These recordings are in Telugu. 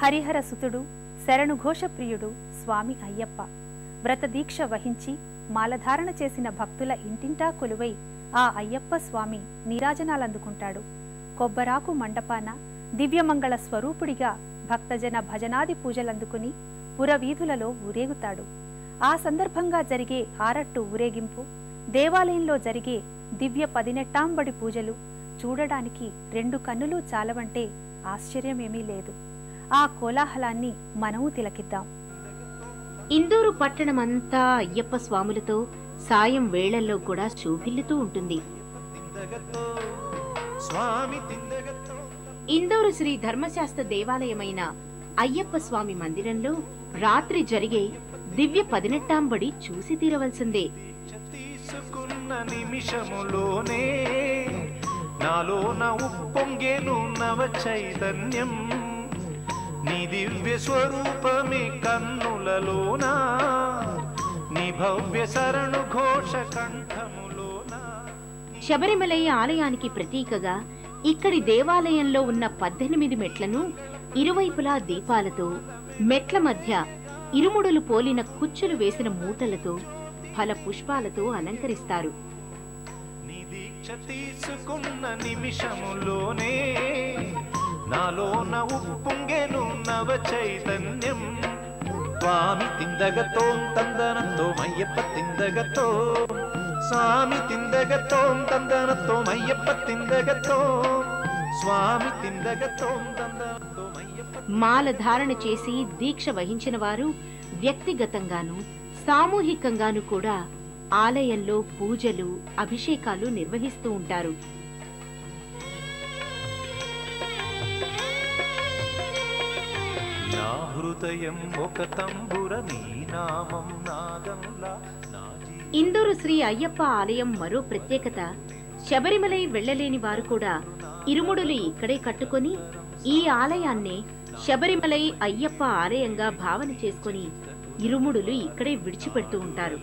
హరిహర సుతుడు శరణుఘోషప్రియుడు స్వామి అయ్యప్ప. వ్రతదీక్ష వహించి మాలధారణ చేసిన భక్తుల ఇంటింటా కొలువై ఆ అయ్యప్ప స్వామి నీరాజనాలందుకుంటాడు. కొబ్బరాకు మండపాన దివ్యమంగళ స్వరూపుడిగా భక్తజన భజనాది పూజలందుకుని పురవీధులలో ఊరేగుతాడు. ఆ సందర్భంగా జరిగే ఆరట్టు ఊరేగింపు దేవాలయంలో జరిగే దివ్య పదినెట్టాంబడి పూజలు చూడడానికి రెండు కన్నులు చాలవంటే ఆశ్చర్యమేమీ లేదు. ఆ కోలాహలాన్ని మనము తిలకిద్దాం. ఇందూరు పట్టణమంతా అయ్యప్ప స్వాములతో సాయం వేళల్లో కూడా శోభిల్లుతూ ఉంటుంది. ఇందూరు శ్రీ ధర్మశాస్త్ర దేవాలయమైన అయ్యప్ప స్వామి మందిరంలో రాత్రి జరిగే దివ్య పదినెట్టాంబడి చూసి తీరవలసిందే. నిమిషములోనే నాలోన ఉప్పొంగేను నవ చైతన్యం నీ దివ్య స్వరూపమే కన్నులలోనా? నీ భవ్య శరణు ఘోష కంఠములోనా? శబరిమలై ఆలయానికి ప్రతీకగా ఇక్కడి దేవాలయంలో ఉన్న పద్దెనిమిది మెట్లను ఇరువైపులా దీపాలతో మెట్ల మధ్య ఇరుముడులు పోలిన కుచ్చులు వేసిన మూటలతో ఫల పుష్పాలతో అలంకరిస్తారు. తీసుకున్న నిమిషములోనే నాలోన ఉప్పొంగెను నవ చైతన్యం. స్వామి తిందగతో తందనతో మయ్యప్ప తిందగతో. స్వామి తిందగతో తందనతో మయ్యప్ప తిందగతో. స్వామి తిందగతో తందనతో మయ్యప్ప మాల ధారణ చేసి దీక్ష వహించిన వారు వ్యక్తిగతంగాను సామూహికంగాను కూడా ఆలయంలో పూజలు అభిషేకాలు నిర్వహిస్తూ ఉంటారు. నా హృదయం ఒక తంబుర నీ నామం నాదంలా నా జీ ఇందూరు శ్రీ అయ్యప్ప ఆలయం మరో ప్రత్యేకత శబరిమలై వెళ్ళలేని వారు కూడా ఇరుముడులు ఇక్కడే కట్టుకొని ఈ ఆలయాన్నే శబరిమలై అయ్యప్ప ఆలయంగా భావన చేసుకొని ఇరుముడులు ఇక్కడే విడిచిపెడుతూ ఉంటారు.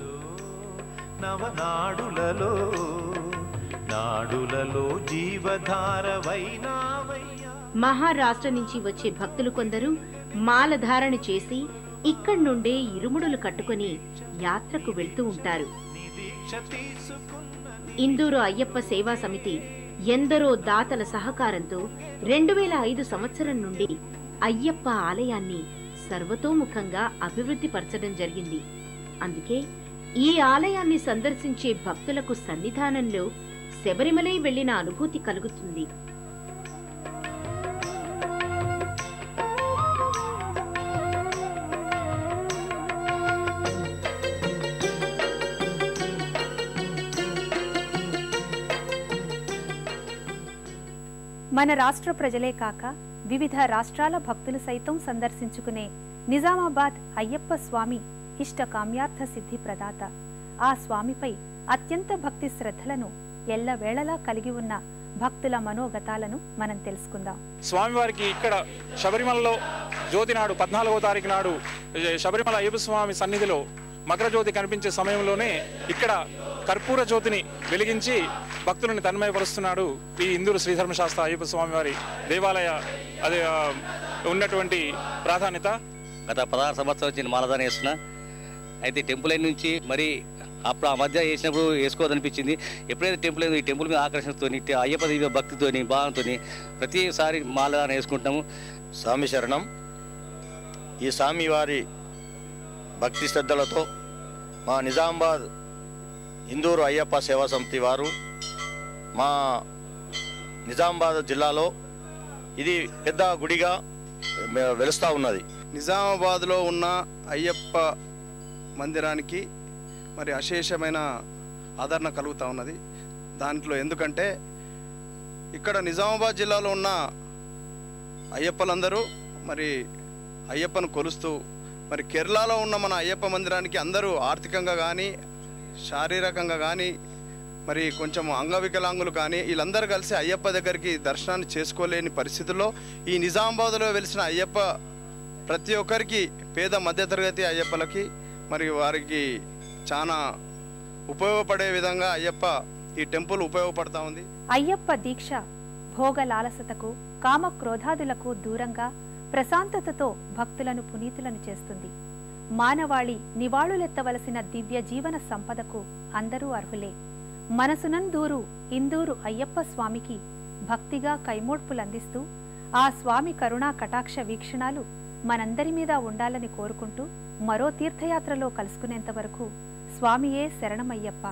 నాడులలో మహారాష్ట్ర నుంచి వచ్చే భక్తులు కొందరు మాలధారణ చేసి ఇక్కడి నుండే ఇరుముడులు కట్టుకొని యాత్రకు వెళ్తూ ఉంటారు. ఇందూరు అయ్యప్ప సేవా సమితి ఎందరో దాతల సహకారంతో రెండు వేల ఐదు సంవత్సరం నుండి అయ్యప్ప ఆలయాన్ని సర్వతోముఖంగా అభివృద్ధి పరచడం జరిగింది. అందుకే ఈ ఆలయాన్ని సందర్శించే భక్తులకు సన్నిధానంలో శబరిమలై వెళ్ళిన అనుభూతి కలుగుతుంది. మన రాష్ట్ర ప్రజలే కాక వివిధ రాష్ట్రాల భక్తులు సైతం సందర్శించుకునే నిజామాబాద్ అయ్యప్ప స్వామి ఇష్ట కామ్యార్థ సిద్ధి ప్రదాత. ఆ స్వామిపై అత్యంత భక్తి శ్రద్ధలను ఎల్లవేళలా కలిగి ఉన్న భక్తుల మనోగతాలను మనం తెలుసుకుందాం. స్వామివారికి ఇక్కడ శబరిమలలో జ్యోతినాడు పద్నాలుగో తారీఖు నాడు శబరిమల అయ్యప్ప స్వామి సన్నిధిలో మకర జ్యోతి కనిపించే సమయంలోనే ఇక్కడ కర్పూర జ్యోతిని వెలిగించి భక్తులను తన్మయపరుస్తున్నాడు ఈ ఇందూరు శ్రీధర్మశాస్త్ర అయ్యప్ప స్వామి వారి దేవాలయ అదే ఉన్నటువంటి ప్రాధాన్యత. గత పదహారు సంవత్సరాల నుంచి మాలదాన వేస్తున్నా అయితే టెంపుల్ అయిన నుంచి మరి అప్పుడు ఆ మధ్య వేసినప్పుడు వేసుకోవద్దనిపించింది ఎప్పుడైతే టెంపుల్ అయిందో ఈ టెంపుల్ మీద ఆకర్షణతో అయ్యప్ప దివ్య భక్తితోని భావంతో ప్రతిసారి మాలదాన వేసుకుంటాము స్వామి శరణం. ఈ స్వామి వారి భక్తి శ్రద్ధలతో మా నిజామాబాద్ ఇందూరు అయ్యప్ప సేవా సమితి వారు మా నిజామాబాద్ జిల్లాలో ఇది పెద్ద గుడిగా వెలుస్తూ ఉన్నది. నిజామాబాద్లో ఉన్న అయ్యప్ప మందిరానికి మరి అశేషమైన ఆదరణ కలుగుతూ ఉన్నది. దాంట్లో ఎందుకంటే ఇక్కడ నిజామాబాద్ జిల్లాలో ఉన్న అయ్యప్పలందరూ మరి అయ్యప్పను కొలుస్తూ మరి కేరళలో ఉన్న మన అయ్యప్ప మందిరానికి అందరూ ఆర్థికంగా కానీ శారీరకంగా కానీ మరి కొంచెం అంగవికలాంగులు కానీ వీళ్ళందరూ కలిసి అయ్యప్ప దగ్గరికి దర్శనాన్ని చేసుకోలేని పరిస్థితుల్లో ఈ నిజామాబాద్లో వెలిసిన అయ్యప్ప ప్రతి ఒక్కరికి పేద మధ్యతరగతి అయ్యప్పలకి మరి వారికి చాలా ఉపయోగపడే విధంగా అయ్యప్ప ఈ టెంపుల్ ఉపయోగపడతా ఉంది. అయ్యప్ప దీక్ష భోగ లాలసతకు కామ క్రోధాదులకు దూరంగా ప్రశాంతతతో భక్తులను పునీతులను చేస్తుంది. మానవాళి నివాళులెత్తవలసిన దివ్య జీవన సంపదకు అందరూ అర్హులే. మనసునందూరు ఇందూరు అయ్యప్ప స్వామికి భక్తిగా కైమోడ్పులందిస్తూ ఆ స్వామి కరుణా కటాక్ష వీక్షణాలు మనందరి మీద ఉండాలని కోరుకుంటూ మరో తీర్థయాత్రలో కలుసుకునేంత వరకు స్వామియే శరణమయ్యప్ప.